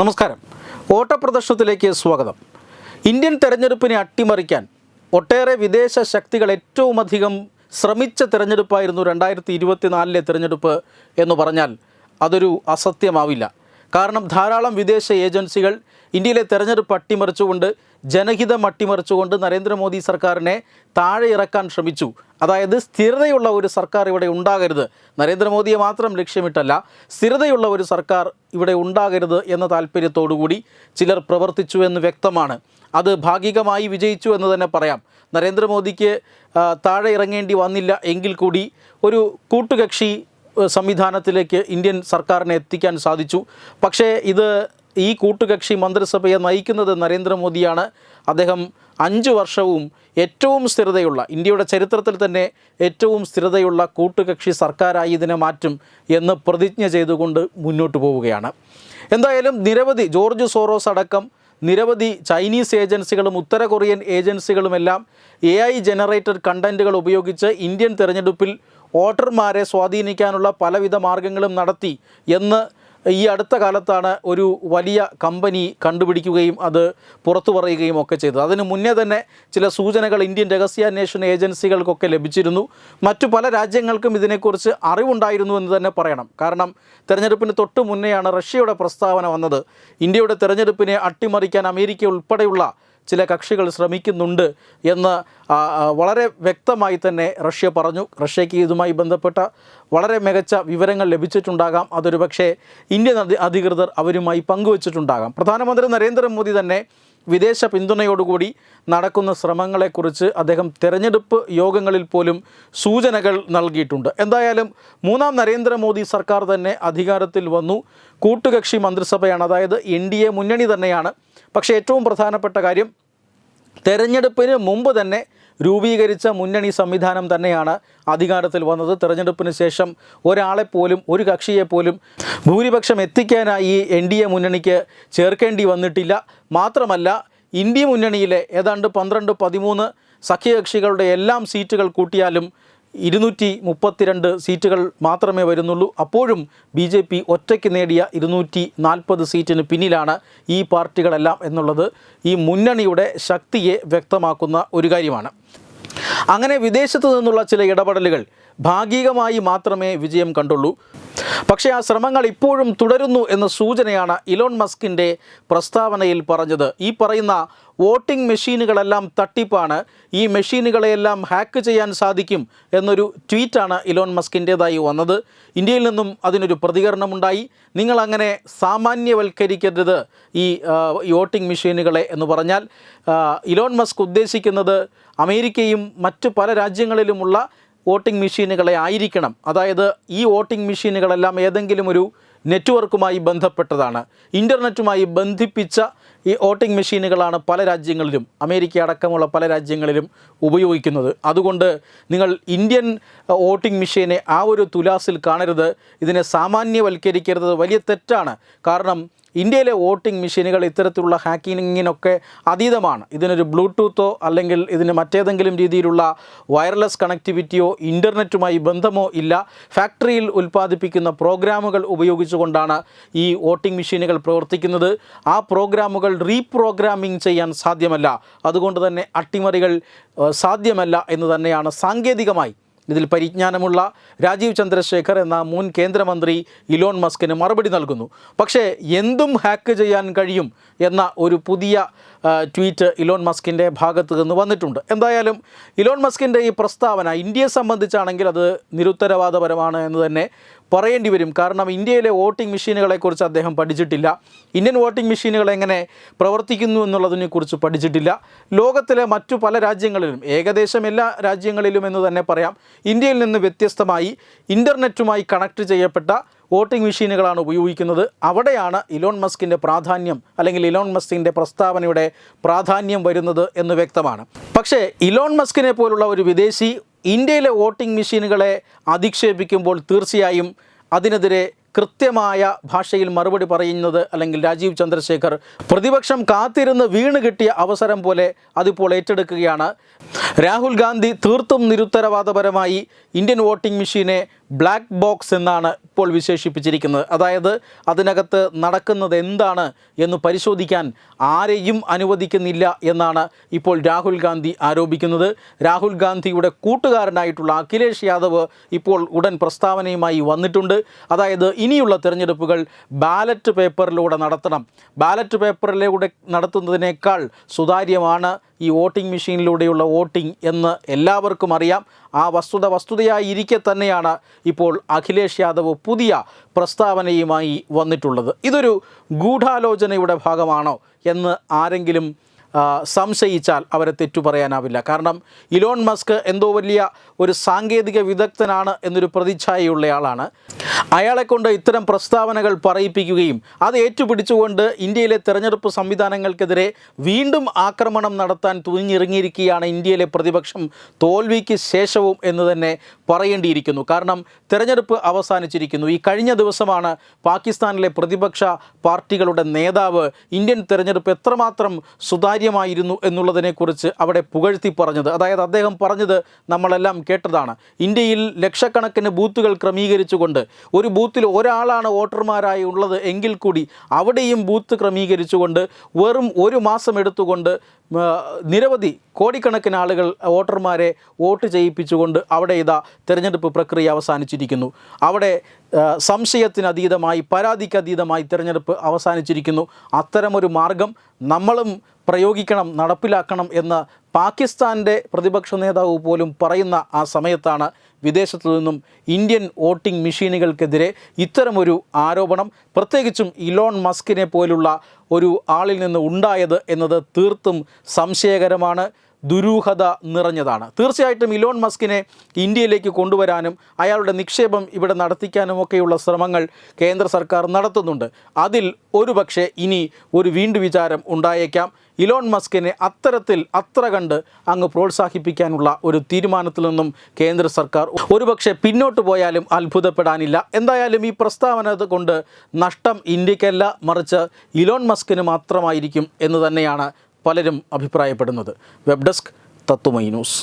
നമസ്കാരം. ഓട്ടപ്രദർശനത്തിലേക്ക് സ്വാഗതം. ഇന്ത്യൻ തെരഞ്ഞെടുപ്പിനെ അട്ടിമറിക്കാൻ ഒട്ടേറെ വിദേശ ശക്തികൾ ഏറ്റവും അധികം ശ്രമിച്ച തിരഞ്ഞെടുപ്പായിരുന്നു രണ്ടായിരത്തി ഇരുപത്തിനാലിലെ തിരഞ്ഞെടുപ്പ് എന്ന് പറഞ്ഞാൽ അതൊരു അസത്യമാവില്ല. കാരണം ധാരാളം വിദേശ ഏജൻസികൾ ഇന്ത്യയിലെ തെരഞ്ഞെടുപ്പ് അട്ടിമറിച്ചുകൊണ്ട് ജനഹിതം അട്ടിമറിച്ചുകൊണ്ട് നരേന്ദ്രമോദി സർക്കാരിനെ താഴെ ഇറക്കാൻ ശ്രമിച്ചു. അതായത് സ്ഥിരതയുള്ള ഒരു സർക്കാർ ഇവിടെ ഉണ്ടാകരുത്. നരേന്ദ്രമോദിയെ മാത്രം ലക്ഷ്യമിട്ടല്ല സ്ഥിരതയുള്ള ഒരു സർക്കാർ ഇവിടെ ഉണ്ടാകരുത് എന്ന താല്പര്യത്തോടുകൂടി ചിലർ പ്രവർത്തിച്ചു എന്ന് വ്യക്തമാണ്. അത് ഭാഗികമായി വിജയിച്ചു എന്ന് തന്നെ പറയാം. നരേന്ദ്രമോദിക്ക് താഴെ ഇറങ്ങേണ്ടി വന്നില്ല എങ്കിൽ കൂടി ഒരു കൂട്ടുകക്ഷി സംവിധാനത്തിലേക്ക് ഇന്ത്യൻ സർക്കാരിനെ എത്തിക്കാൻ സാധിച്ചു. പക്ഷേ ഇത് ഈ കൂട്ടുകക്ഷി മന്ത്രിസഭയെ നയിക്കുന്നത് നരേന്ദ്രമോദിയാണ്. അദ്ദേഹം അഞ്ച് വർഷവും ഏറ്റവും സ്ഥിരതയുള്ള ഇന്ത്യയുടെ ചരിത്രത്തിൽ തന്നെ ഏറ്റവും സ്ഥിരതയുള്ള കൂട്ടുകക്ഷി സർക്കാരായി ഇതിനെ മാറ്റും എന്ന് പ്രതിജ്ഞ ചെയ്തുകൊണ്ട് മുന്നോട്ട് പോവുകയാണ്. എന്തായാലും നിരവധി ജോർജ് സോറോസ് അടക്കം നിരവധി ചൈനീസ് ഏജൻസികളും ഉത്തര കൊറിയൻ ഏജൻസികളുമെല്ലാം എ ഐ ജനറേറ്റഡ് കണ്ടന്റുകൾ ഉപയോഗിച്ച് ഇന്ത്യൻ തിരഞ്ഞെടുപ്പിൽ വോട്ടർമാരെ സ്വാധീനിക്കാനുള്ള പലവിധ മാർഗങ്ങളും നടത്തി എന്ന് ഈ അടുത്ത കാലത്താണ് ഒരു വലിയ കമ്പനി കണ്ടുപിടിക്കുകയും അത് പുറത്തു പറയുകയും ഒക്കെ ചെയ്തത്. അതിന് മുന്നേ തന്നെ ചില സൂചനകൾ ഇന്ത്യൻ രഹസ്യാന്വേഷണ ഏജൻസികൾക്കൊക്കെ ലഭിച്ചിരുന്നു. മറ്റു പല രാജ്യങ്ങൾക്കും ഇതിനെക്കുറിച്ച് അറിവുണ്ടായിരുന്നു എന്ന് തന്നെ പറയണം. കാരണം തെരഞ്ഞെടുപ്പിന് തൊട്ട് മുന്നെയാണ് റഷ്യയുടെ പ്രസ്താവന വന്നത്. ഇന്ത്യയുടെ തെരഞ്ഞെടുപ്പിനെ അട്ടിമറിക്കാൻ അമേരിക്ക ഉൾപ്പെടെയുള്ള ചില കക്ഷികൾ ശ്രമിക്കുന്നുണ്ട് എന്ന് വളരെ വ്യക്തമായി തന്നെ റഷ്യ പറഞ്ഞു. റഷ്യയ്ക്ക് ഇതുമായി ബന്ധപ്പെട്ട വളരെ മികച്ച വിവരങ്ങൾ ലഭിച്ചിട്ടുണ്ടാകാം. അതൊരു പക്ഷേ ഇന്ത്യൻ അധികൃതർ അവരുമായി പങ്കുവച്ചിട്ടുണ്ടാകാം. പ്രധാനമന്ത്രി നരേന്ദ്രമോദി തന്നെ വിദേശ പിന്തുണയോടുകൂടി നടക്കുന്ന ശ്രമങ്ങളെക്കുറിച്ച് അദ്ദേഹം തെരഞ്ഞെടുപ്പ് യോഗങ്ങളിൽ പോലും സൂചനകൾ നൽകിയിട്ടുണ്ട്. എന്തായാലും മൂന്നാം നരേന്ദ്രമോദി സർക്കാർ തന്നെ അധികാരത്തിൽ വന്നു. കൂട്ടുകക്ഷി മന്ത്രിസഭയാണ്. അതായത് എൻ ഡി എ മുന്നണി തന്നെയാണ്. പക്ഷേ ഏറ്റവും പ്രധാനപ്പെട്ട കാര്യം തെരഞ്ഞെടുപ്പിന് മുമ്പ് തന്നെ രൂപീകരിച്ച മുന്നണി സംവിധാനം തന്നെയാണ് അധികാരത്തിൽ വന്നത്. തെരഞ്ഞെടുപ്പിന് ശേഷം ഒരാളെപ്പോലും ഒരു കക്ഷിയെപ്പോലും ഭൂരിപക്ഷം എത്തിക്കാനായി എൻ ഡി എ മുന്നണിക്ക് ചേർക്കേണ്ടി വന്നിട്ടില്ല. മാത്രമല്ല ഇന്ത്യ മുന്നണിയിലെ ഏതാണ്ട് പന്ത്രണ്ട് പതിമൂന്ന് സഖ്യകക്ഷികളുടെ എല്ലാം സീറ്റുകൾ കൂട്ടിയാലും ഇരുന്നൂറ്റി മുപ്പത്തിരണ്ട് സീറ്റുകൾ മാത്രമേ വരുന്നുള്ളൂ. അപ്പോഴും ബി ജെ പി ഒറ്റയ്ക്ക് നേടിയ ഇരുന്നൂറ്റി നാൽപ്പത് സീറ്റിന് പിന്നിലാണ് ഈ പാർട്ടികളെല്ലാം എന്നുള്ളത് ഈ മുന്നണിയുടെ ശക്തിയെ വ്യക്തമാക്കുന്ന ഒരു കാര്യമാണ്. അങ്ങനെ വിദേശത്തു നിന്നുള്ള ചില ഇടപെടലുകൾ ഭാഗികമായി മാത്രമേ വിജയം കണ്ടുള്ളൂ. പക്ഷേ ആ ശ്രമങ്ങൾ ഇപ്പോഴും തുടരുന്നു എന്ന സൂചനയാണ് ഇലോൺ മസ്കിന്റെ പ്രസ്താവനയിൽ പറഞ്ഞത്. ഈ പറയുന്ന വോട്ടിംഗ് മെഷീനുകളെല്ലാം തട്ടിപ്പാണ്. ഈ മെഷീനുകളെയെല്ലാം ഹാക്ക് ചെയ്യാൻ സാധിക്കും എന്നൊരു ട്വീറ്റാണ് ഇലോൺ മസ്കിന്റേതായി വന്നത്. ഇന്ത്യയിൽ നിന്നും അതിനൊരു പ്രതികരണമുണ്ടായി. നിങ്ങളങ്ങനെ സാമാന്യവൽക്കരിക്കരുത് ഈ വോട്ടിംഗ് മെഷീനുകളെ എന്ന് പറഞ്ഞാൽ ഇലോൺ മസ്ക് ഉദ്ദേശിക്കുന്നത് അമേരിക്കയും മറ്റു പല രാജ്യങ്ങളിലുമുള്ള വോട്ടിംഗ് മെഷീനുകളെ ആയിരിക്കണം. അതായത് ഈ വോട്ടിംഗ് മെഷീനുകളെല്ലാം ഏതെങ്കിലും ഒരു നെറ്റ്വർക്കുമായി ബന്ധപ്പെട്ടതാണ്. ഇന്റർനെറ്റുമായി ബന്ധിപ്പിച്ച ഈ വോട്ടിംഗ് മെഷീനുകളാണ് പല രാജ്യങ്ങളിലും അമേരിക്ക അടക്കമുള്ള പല രാജ്യങ്ങളിലും ഉപയോഗിക്കുന്നത്. അതുകൊണ്ട് നിങ്ങൾ ഇന്ത്യൻ വോട്ടിംഗ് മെഷീനെ ആ ഒരു തുലാസിൽ കാണരുത്. ഇതിനെ സാമാന്യവൽക്കരിക്കരുത്. വലിയ തെറ്റാണ്. കാരണം ഇന്ത്യയിലെ വോട്ടിംഗ് മെഷീനുകൾ ഇത്തരത്തിലുള്ള ഹാക്കിങ്ങിനൊക്കെ അതീതമാണ്. ഇതിനൊരു ബ്ലൂടൂത്തോ അല്ലെങ്കിൽ ഇതിന് മറ്റേതെങ്കിലും രീതിയിലുള്ള വയർലെസ് കണക്ടിവിറ്റിയോ ഇന്റർനെറ്റുമായി ബന്ധമോ ഇല്ല. ഫാക്ടറിയിൽ ഉൽപ്പാദിപ്പിക്കുന്ന പ്രോഗ്രാമുകൾ ഉപയോഗിച്ചുകൊണ്ടാണ് ഈ വോട്ടിംഗ് മെഷീനുകൾ പ്രവർത്തിക്കുന്നത്. ആ പ്രോഗ്രാമുകൾ റീപ്രോഗ്രാമിംഗ് ചെയ്യാൻ സാധ്യമല്ല. അതുകൊണ്ട് തന്നെ അട്ടിമറികൾ സാധ്യമല്ല എന്ന് തന്നെയാണ് സാങ്കേതികമായി ഇതിൽ പരിജ്ഞാനമുള്ള രാജീവ് ചന്ദ്രശേഖർ എന്ന മുൻ കേന്ദ്രമന്ത്രി ഇലോൺ മസ്കിന് മറുപടി നൽകുന്നു. പക്ഷേ എന്തും ഹാക്ക് ചെയ്യാൻ കഴിയും എന്ന ഒരു പുതിയ ട്വീറ്റ് ഇലോൺ മസ്കിന്റെ ഭാഗത്തു നിന്ന് വന്നിട്ടുണ്ട്. എന്തായാലും ഇലോൺ മസ്കിന്റെ ഈ പ്രസ്താവന ഇന്ത്യയെ സംബന്ധിച്ചാണെങ്കിൽ അത് നിരുത്തരവാദപരമാണ് എന്ന് തന്നെ പറയേണ്ടി വരും. കാരണം ഇന്ത്യയിലെ വോട്ടിംഗ് മെഷീനുകളെക്കുറിച്ച് അദ്ദേഹം പഠിച്ചിട്ടില്ല. ഇന്ത്യൻ വോട്ടിംഗ് മെഷീനുകൾ എങ്ങനെ പ്രവർത്തിക്കുന്നു എന്നുള്ളതിനെക്കുറിച്ച് പഠിച്ചിട്ടില്ല. ലോകത്തിലെ മറ്റു പല രാജ്യങ്ങളിലും ഏകദേശം എല്ലാ രാജ്യങ്ങളിലും എന്ന് തന്നെ പറയാം ഇന്ത്യയിൽ നിന്ന് വ്യത്യസ്തമായി ഇന്റർനെറ്റുമായി കണക്ട് ചെയ്യപ്പെട്ട വോട്ടിംഗ് മെഷീനുകളാണ് ഉപയോഗിക്കുന്നത്. അവിടെയാണ് ഇലോൺ മസ്കിന്റെ പ്രാധാന്യം അല്ലെങ്കിൽ ഇലോൺ മസ്കിന്റെ പ്രസ്താവനയുടെ പ്രാധാന്യം വരുന്നത് എന്ന് വ്യക്തമാണ്. പക്ഷേ ഇലോൺ മസ്കിനെ പോലുള്ള ഒരു വിദേശി ഇന്ത്യയിലെ വോട്ടിംഗ് മെഷീനുകളെ അധിക്ഷേപിക്കുമ്പോൾ തീർച്ചയായും അതിനെതിരെ കൃത്യമായ ഭാഷയിൽ മറുപടി പറയുന്നത് അല്ലെങ്കിൽ രാജീവ് ചന്ദ്രശേഖർ പ്രതിപക്ഷം കാത്തിരുന്ന് വീണ് കിട്ടിയ അവസരം പോലെ അതിപ്പോൾ ഏറ്റെടുക്കുകയാണ്. രാഹുൽ ഗാന്ധി തീർത്തും നിരുത്തരവാദപരമായി ഇന്ത്യൻ വോട്ടിംഗ് മെഷീനെ ബ്ലാക്ക് ബോക്സ് എന്നാണ് ഇപ്പോൾ വിശേഷിപ്പിച്ചിരിക്കുന്നത്. അതായത് അതിനകത്ത് നടക്കുന്നത് എന്താണ് എന്ന് പരിശോധിക്കാൻ ആരെയും അനുവദിക്കുന്നില്ല എന്നാണ് ഇപ്പോൾ രാഹുൽ ഗാന്ധി ആരോപിക്കുന്നത്. രാഹുൽ ഗാന്ധിയുടെ കൂട്ടുകാരനായിട്ടുള്ള അഖിലേഷ് യാദവ് ഇപ്പോൾ ഉടൻ പ്രസ്താവനയുമായി വന്നിട്ടുണ്ട്. അതായത് ഇനിയുള്ള തിരഞ്ഞെടുപ്പുകൾ ബാലറ്റ് പേപ്പറിലൂടെ നടത്തണം. ബാലറ്റ് പേപ്പറിലൂടെ നടത്തുന്നതിനേക്കാൾ സുതാര്യമാണ് ഈ വോട്ടിംഗ് മെഷീനിലൂടെയുള്ള വോട്ടിംഗ് എന്ന് എല്ലാവർക്കും അറിയാം. ആ വസ്തുത വസ്തുതയായി ഇരിക്കെ തന്നെയാണ് ഇപ്പോൾ അഖിലേഷ് യാദവ് പുതിയ പ്രസ്താവനയുമായി വന്നിട്ടുള്ളത്. ഇതൊരു ഗൂഢാലോചനയുടെ ഭാഗമാണോ എന്ന് ആരെങ്കിലും സംശയിച്ചാൽ അവരെ തെറ്റു പറയാനാവില്ല. കാരണം ഇലോൺ മസ്ക് എന്തോ വലിയ ഒരു സാങ്കേതിക വിദഗ്ധനാണ് എന്നൊരു പ്രതിച്ഛായയുള്ളയാളാണ്. അയാളെ കൊണ്ട് ഇത്തരം പ്രസ്താവനകൾ പറയിപ്പിക്കുകയും അത് ഏറ്റുപിടിച്ചുകൊണ്ട് ഇന്ത്യയിലെ തെരഞ്ഞെടുപ്പ് സംവിധാനങ്ങൾക്കെതിരെ വീണ്ടും ആക്രമണം നടത്താൻ തുനിഞ്ഞിറങ്ങിയിരിക്കുകയാണ് ഇന്ത്യയിലെ പ്രതിപക്ഷം തോൽവിക്ക് ശേഷവും എന്ന് തന്നെ പറയേണ്ടിയിരിക്കുന്നു. കാരണം തെരഞ്ഞെടുപ്പ് അവസാനിച്ചിരിക്കുന്നു. ഈ കഴിഞ്ഞ ദിവസമാണ് പാകിസ്ഥാനിലെ പ്രതിപക്ഷ പാർട്ടികളുടെ നേതാവ് ഇന്ത്യൻ തെരഞ്ഞെടുപ്പ് എത്രമാത്രം സുതാര്യമായിരുന്നു എന്നുള്ളതിനെക്കുറിച്ച് അവിടെ പുകഴ്ത്തി പറഞ്ഞത്. അതായത് അദ്ദേഹം പറഞ്ഞത് നമ്മളെല്ലാം കേട്ടതാണ്. ഇന്ത്യയിൽ ലക്ഷക്കണക്കിന് ബൂത്തുകൾ ക്രമീകരിച്ചുകൊണ്ട് ഒരു ബൂത്തിൽ ഒരാളാണ് വോട്ടർമാരായി ഉള്ളത് എങ്കിൽ കൂടി അവിടെയും ബൂത്ത് ക്രമീകരിച്ചുകൊണ്ട് വെറും ഒരു മാസം എടുത്തുകൊണ്ട് നിരവധി കോടിക്കണക്കിന് ആളുകൾ വോട്ടർമാരെ വോട്ട് ചെയ്യിപ്പിച്ചുകൊണ്ട് അവിടെ ഇതാ തിരഞ്ഞെടുപ്പ് പ്രക്രിയ അവസാനിച്ചിരിക്കുന്നു. അവിടെ സംശയത്തിനതീതമായി പരാതിക്കതീതമായി തിരഞ്ഞെടുപ്പ് അവസാനിച്ചിരിക്കുന്നു. അത്തരമൊരു മാർഗം നമ്മളും പ്രയോഗിക്കണം നടപ്പിലാക്കണം എന്ന് പാകിസ്ഥാന്റെ പ്രതിപക്ഷ നേതാവ് പോലും പറയുന്ന ആ സമയത്താണ് വിദേശത്തു നിന്നും ഇന്ത്യൻ വോട്ടിംഗ് മെഷീനുകൾക്കെതിരെ ഇത്തരമൊരു ആരോപണം പ്രത്യേകിച്ചും ഇലോൺ മസ്കിനെ പോലുള്ള ഒരു ആളിൽ നിന്ന് ഉണ്ടായത് എന്നത് തീർത്തും സംശയകരമാണ്. ദുരൂഹത നിറഞ്ഞതാണ്. തീർച്ചയായിട്ടും ഇലോൺ മസ്കിനെ ഇന്ത്യയിലേക്ക് കൊണ്ടുവരാനും അയാളുടെ നിക്ഷേപം ഇവിടെ നടത്തിക്കാനുമൊക്കെയുള്ള ശ്രമങ്ങൾ കേന്ദ്ര സർക്കാർ നടത്തുന്നുണ്ട്. അതിൽ ഒരുപക്ഷെ ഇനി ഒരു വീണ്ടു വിചാരം ഉണ്ടായേക്കാം. ഇലോൺ മസ്കിനെ അത്തരത്തിൽ അത്ര കണ്ട് അങ്ങ് പ്രോത്സാഹിപ്പിക്കാനുള്ള ഒരു തീരുമാനത്തിൽ നിന്നും കേന്ദ്ര സർക്കാർ ഒരുപക്ഷെ പിന്നോട്ട് പോയാലും അത്ഭുതപ്പെടാനില്ല. എന്തായാലും ഈ പ്രസ്താവന കൊണ്ട് നഷ്ടം ഇന്ത്യക്കല്ല മറിച്ച് ഇലോൺ മസ്കിന് മാത്രമായിരിക്കും എന്ന് തന്നെയാണ് പലരും അഭിപ്രായപ്പെടുന്നത്. വെബ് ഡെസ്ക് തത്തുമൈ ന്യൂസ്.